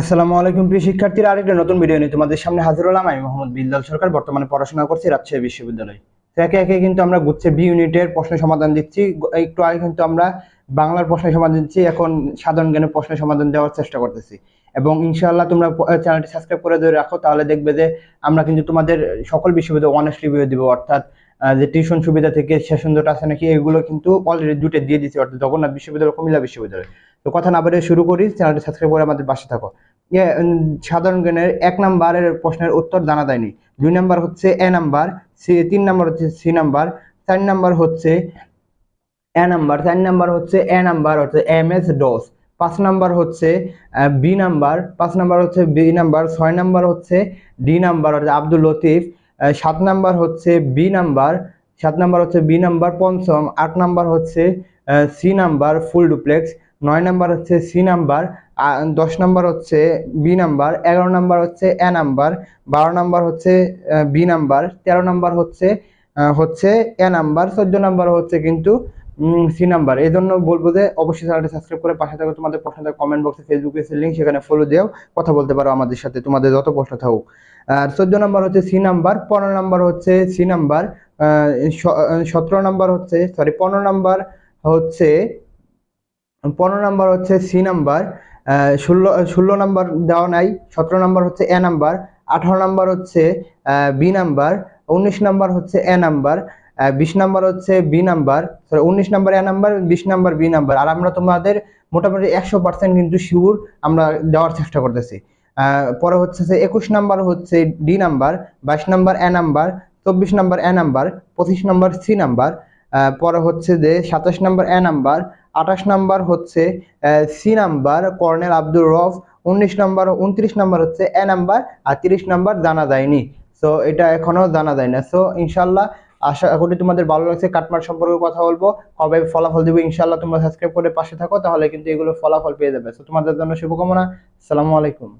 আসসালামু আলাইকুম, প্রিয় শিক্ষার্থীরা। আরেকটা নতুন ভিডিও নিয়ে তোমাদের সামনে হাজির হলাম। আমি মোহাম্মদ বিল্লাল সরকার। বর্তমানে পড়াশোনা করছি রাজশাহী বিশ্ববিদ্যালয়। একে একে কিন্তু আমরা গুচ্ছে বি ইউনিটের প্রশ্ন সমাধান দিচ্ছি। একটু আগে কিন্তু আমরা বাংলার প্রশ্ন সমাধান দিচ্ছি। এখন সাধারণ জ্ঞানের প্রশ্ন সমাধান দেওয়ার চেষ্টা করতেছি। এবং ইনশাআল্লাহ তোমরা চ্যানেলটি সাবস্ক্রাইব করে ধরে রাখো। তাহলে দেখবে যে আমরা কিন্তু তোমাদের সকল বিশ্ববিদ্যালয় অনার্স রিভিউ দিব। অর্থাৎ যে টিউশন সুবিধা থেকে সেশনটা আছে নাকি, এগুলো কিন্তু অলরেডি দুটো দিয়ে দিচ্ছি অর্থাৎ জগন্নাথ বিশ্ববিদ্যালয়, কুমিল্লা বিশ্ববিদ্যালয়। তো কথা না বেরিয়ে শুরু করি। চ্যানেলটি সাবস্ক্রাইব করে আমাদের পাশে থাকো। সাধারণ জ্ঞানের এক নাম্বারের প্রশ্নের উত্তর জানা দেয়নি দুই নাম্বার হচ্ছে এ নাম্বার, সি, তিন নাম্বার হচ্ছে সি নাম্বার, চার নাম্বার হচ্ছে এ নাম্বার, চার নাম্বার হচ্ছে এ নাম্বার হচ্ছে এম এস ডোস পাঁচ নাম্বার হচ্ছে বি নাম্বার, পাঁচ নাম্বার হচ্ছে বি নাম্বার, ছয় নাম্বার হচ্ছে ডি নাম্বার, অর্থাৎ আব্দুল লতিফ সাত নাম্বার হচ্ছে বি নাম্বার, সাত নাম্বার হচ্ছে বি নাম্বার পঞ্চম, আট নাম্বার হচ্ছে সি নাম্বার ফুল ডুপ্লেক্স, নয় নাম্বার হচ্ছে সি নাম্বার দশ নাম্বার হচ্ছে বি নাম্বার, এগারো নাম্বার হচ্ছে এ নাম্বার, বারো নাম্বার হচ্ছে বি নাম্বার, তেরো নাম্বার হচ্ছে হচ্ছে এ নাম্বার, চোদ্দ নাম্বার হচ্ছে কিন্তু সি নাম্বার। এই জন্য বলব যে অবশ্যই চ্যানেলটি সাবস্ক্রাইব করে পাশে থাকো তোমাদের প্রশ্ন কমেন্ট বক্সে ফেসবুকে লিঙ্ক সেখানে ফলো দিও কথা বলতে পারো আমাদের সাথে, তোমাদের যত প্রশ্ন থাকুক। আর চোদ্দ নাম্বার হচ্ছে সি নাম্বার, পনেরো নাম্বার হচ্ছে সি নাম্বার সতেরো নাম্বার হচ্ছে সরি পনেরো নাম্বার হচ্ছে, পনেরো নাম্বার হচ্ছে সি নাম্বার ষোলো ষোলো নাম্বার দেওয়া নাই, সতেরো নাম্বার হচ্ছে এ নাম্বার, আঠারো নাম্বার হচ্ছে বি নাম্বার, উনিশ নাম্বার হচ্ছে এ নাম্বার বিশ নাম্বার হচ্ছে বি নাম্বার সরি উনিশ নাম্বার এ নাম্বার, বিশ নাম্বার বি নাম্বার, আর আমরা তোমাদের মোটামুটি একশো পার্সেন্ট কিন্তু শিওর আমরা দেওয়ার চেষ্টা করতেছি। পরে হচ্ছে যে একুশ নাম্বার হচ্ছে ডি নাম্বার, বাইশ নাম্বার এ নাম্বার, চব্বিশ নাম্বার এ নাম্বার, পঁচিশ নাম্বার সি নাম্বার পরে হচ্ছে যে সাতাশ নাম্বার এ নাম্বার আঠাশ নাম্বার হচ্ছে C number, colonel Abdur Rauf উনিশ নাম্বার, উনত্রিশ নাম্বার হচ্ছে এ নাম্বার, আর তিরিশ নাম্বার জানা যায়নি। সো এটা এখনও জানা যায় না। সো ইনশাল্লাহ, আশা করি তোমাদের ভালো লাগছে। কাটমার সম্পর্কে কথা বলব। কবে ফলাফল দেবো, ইনশাল্লাহ তোমরা সাবস্ক্রাইব করে পাশে থাকো, তাহলে কিন্তু এগুলো ফলাফল পেয়ে যাবে। সো তোমাদের জন্য শুভকামনা। সালামু আলাইকুম।